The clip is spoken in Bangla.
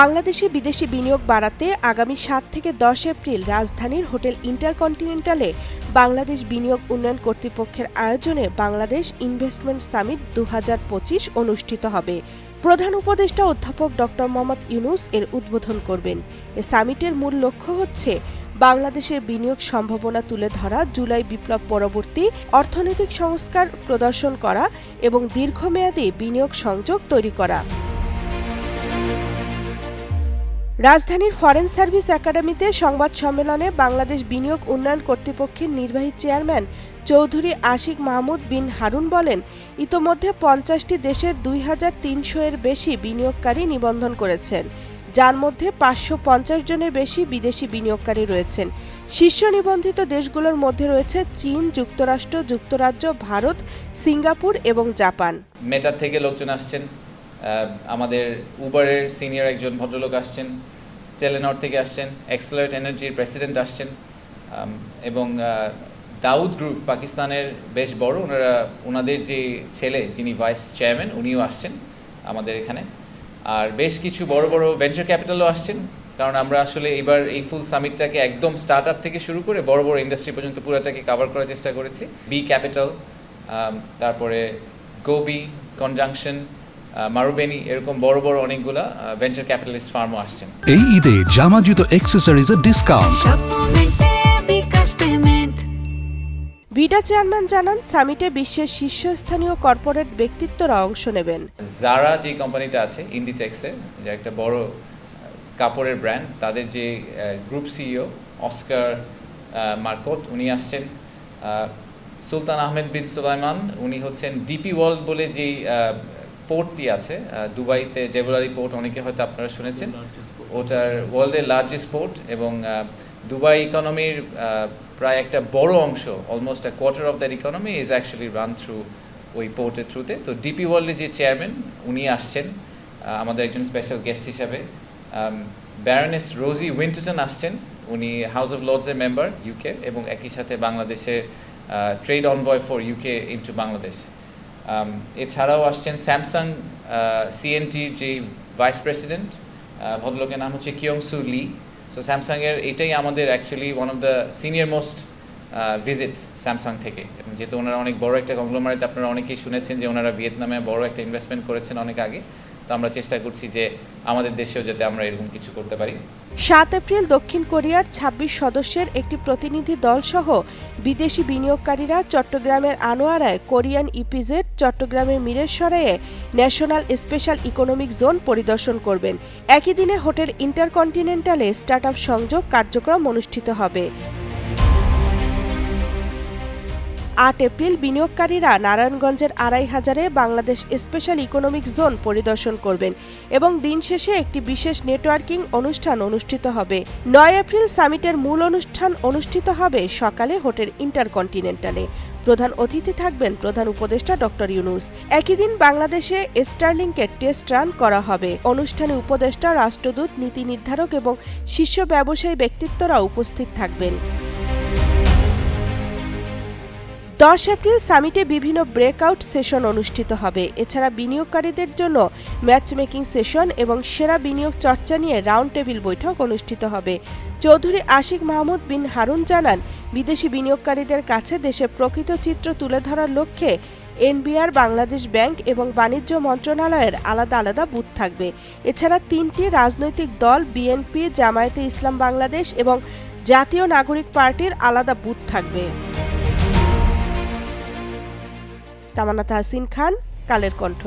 বাংলাদেশে বিদেশি বিনিয়োগ বাড়াতে আগামী সাত থেকে দশ এপ্রিল রাজধানীর হোটেল ইন্টারকন্টিনেন্টালে বাংলাদেশ বিনিয়োগ উন্নয়ন কর্তৃপক্ষের আয়োজনে বাংলাদেশ ইনভেস্টমেন্ট সামিট দু হাজার পঁচিশ অনুষ্ঠিত হবে। প্রধান উপদেষ্টা অধ্যাপক ডক্টর মোহাম্মদ ইউনুস এর উদ্বোধন করবেন। এ সামিটের মূল লক্ষ্য হচ্ছে বাংলাদেশের বিনিয়োগ সম্ভাবনা তুলে ধরা, জুলাই বিপ্লব পরবর্তী অর্থনৈতিক সংস্কার প্রদর্শন করা এবং দীর্ঘমেয়াদী বিনিয়োগ সংযোগ তৈরি করা। রাজধানীর ফরেন সার্ভিস একাডেমিতে সংবাদ সম্মেলনে বাংলাদেশ বিনিয়োগ উন্নয়ন কর্তৃপক্ষের নির্বাহী চেয়ারম্যান চৌধুরী আশিক মাহমুদ বিন হারুন বলেন, ইতোমধ্যে পঞ্চাশটি দেশের দুই হাজার তিনশো এর বেশি বিনিয়োগকারী নিবন্ধন করেছেন, যার মধ্যে পাঁচশো পঞ্চাশ জনের বেশি বিদেশি বিনিয়োগকারী রয়েছেন। শীর্ষ নিবন্ধিত দেশগুলোর মধ্যে রয়েছে চীন, যুক্তরাষ্ট্র, যুক্তরাজ্য, ভারত, সিঙ্গাপুর এবং জাপান। মেটার থেকে লোকজন আসছেন আমাদের উবারের সিনিয়র একজন ভদ্রলোক আসছেন টেলেনর থেকে আসছেন এক্সেলারেট এনার্জির প্রেসিডেন্ট আসছেন এবং দাউদ গ্রুপ পাকিস্তানের বেশ বড়, ওনারা, ওনাদের যে ছেলে, যিনি ভাইস চেয়ারম্যান উনিও আসছেন আমাদের এখানে। আর বেশ কিছু বড় বড় ভেঞ্চার ক্যাপিটালও আসছেন, কারণ আমরা আসলে এবার এই ফুল সামিটটাকে একদম স্টার্ট আপ থেকে শুরু করে বড় বড় ইন্ডাস্ট্রি পর্যন্ত পুরোটাকে কাভার করার চেষ্টা করেছি। বি ক্যাপিটাল তারপরে গোবি কনজাংশন মারুবেনি এরকম বড় বড় অনেকগুলা ভেঞ্চার ক্যাপিটালিস্ট ফার্মও আসছেন। এই ঈদে জামা জুতো অ্যাক্সেসরিজের ডিসকাউন্ট পেমেন্ট চেয়ারম্যান জানান সামিটে বিশ্বের শীর্ষস্থানীয় কর্পোরেট ব্যক্তিত্বরা অংশ নেবেন। জারা যে কোম্পানিটা আছে ইন্ডিটেক্সের যে একটা বড় কাপড়ের ব্র্যান্ড তাদের যে গ্রুপ সিইও অস্কার মার্কট উনি আসছেন। সুলতান আহমেদ বিন সুলাইমান উনি হচ্ছেন ডিপি ওয়ার্ল্ড বলে যেই পোর্টটি আছে দুবাইতে জেবুলারি পোর্ট অনেকে হয়তো আপনারা শুনেছেন। ওটার ওয়ার্ল্ডের লার্জেস্ট পোর্ট এবং দুবাই ইকোনমির প্রায় একটা বড় অংশ almost a quarter of that economy is actually run through ওই পোর্টের থ্রুতে তো ডিপি ওয়ার্ল্ডের যে চেয়ারম্যান উনি আসছেন আমাদের একজন স্পেশাল গেস্ট হিসাবে। ব্যারনেস রোজি উইন্টন আসছেন উনি হাউস অফ লর্ডসের মেম্বার ইউকে এবং একই সাথে বাংলাদেশের trade envoy for UK into Bangladesh এছাড়াও আসছেন স্যামসাং সিএনটির যে ভাইস প্রেসিডেন্ট ভদ্রলোকের নাম হচ্ছে কিয়ং সু লি সো স্যামসাংয়ের এটাই আমাদের actually one of the senior most visits Samsung থেকে। যেহেতু ওনারা অনেক বড় একটা কংগ্লোমারেট আপনারা অনেকেই শুনেছেন যে ওনারা ভিয়েতনামে বড় একটা ইনভেস্টমেন্ট করেছেন অনেক আগে। তো আমরা চেষ্টা করছি যে আমাদের দেশেও যাতে আমরা এরকম কিছু করতে পারি। সাত এপ্রিল দক্ষিণ কোরিয়ার ২৬ সদস্যের একটি প্রতিনিধি দল সহ বিদেশি বিনিয়োগকারীরা চট্টগ্রামের আনোয়ারায় কোরিয়ান ইপিজেড চট্টগ্রামের মিরেশ্বরায়ে ন্যাশনাল স্পেশাল ইকোনমিক জোন পরিদর্শন করবেন। একই দিনে হোটেল ইন্টারকন্টিনেন্টালে স্টার্টআপ সংযোগ কার্যক্রম অনুষ্ঠিত হবে। আট এপ্রিল বিনিয়োগকারীরা নারায়ণগঞ্জের আড়াই হাজারে বাংলাদেশ স্পেশাল ইকোনমিক জোন পরিদর্শন করবেন এবং দিন শেষে একটি বিশেষ নেটওয়ার্কিং অনুষ্ঠান অনুষ্ঠিত হবে। নয় এপ্রিল সামিটের মূল অনুষ্ঠান অনুষ্ঠিত হবে সকালে হোটেল ইন্টারকন্টিনেন্টালে। প্রধান অতিথি থাকবেন প্রধান উপদেষ্টা ডক্টর ইউনুস। একই দিন বাংলাদেশে স্টার্লিংকে টেস্ট রান করা হবে। অনুষ্ঠানে উপদেষ্টা, রাষ্ট্রদূত, নীতি নির্ধারক এবং শীর্ষ ব্যবসায়ী ব্যক্তিত্বরা উপস্থিত থাকবেন। দশ এপ্রিল সামিটে বিভিন্ন ব্রেকআউট সেশন অনুষ্ঠিত হবে। এছাড়া বিনিয়োগকারীদের জন্য ম্যাচ মেকিং সেশন এবং সেরা বিনিয়োগ চর্চা নিয়ে রাউন্ড টেবিল বৈঠক অনুষ্ঠিত হবে। চৌধুরী আশিক মাহমুদ বিন হারুন জানান, বিদেশি বিনিয়োগকারীদের কাছে দেশের প্রকৃত চিত্র তুলে ধরার লক্ষ্যে এনবিআর, বাংলাদেশ ব্যাংক এবং বাণিজ্য মন্ত্রণালয়ের আলাদা আলাদা বুথ থাকবে। এছাড়া তিনটি রাজনৈতিক দল, বিএনপি, জামায়াতে ইসলাম বাংলাদেশ এবং জাতীয় নাগরিক পার্টির আলাদা বুথ থাকবে। তামান্না তাহসিন খান কালের কণ্ঠ।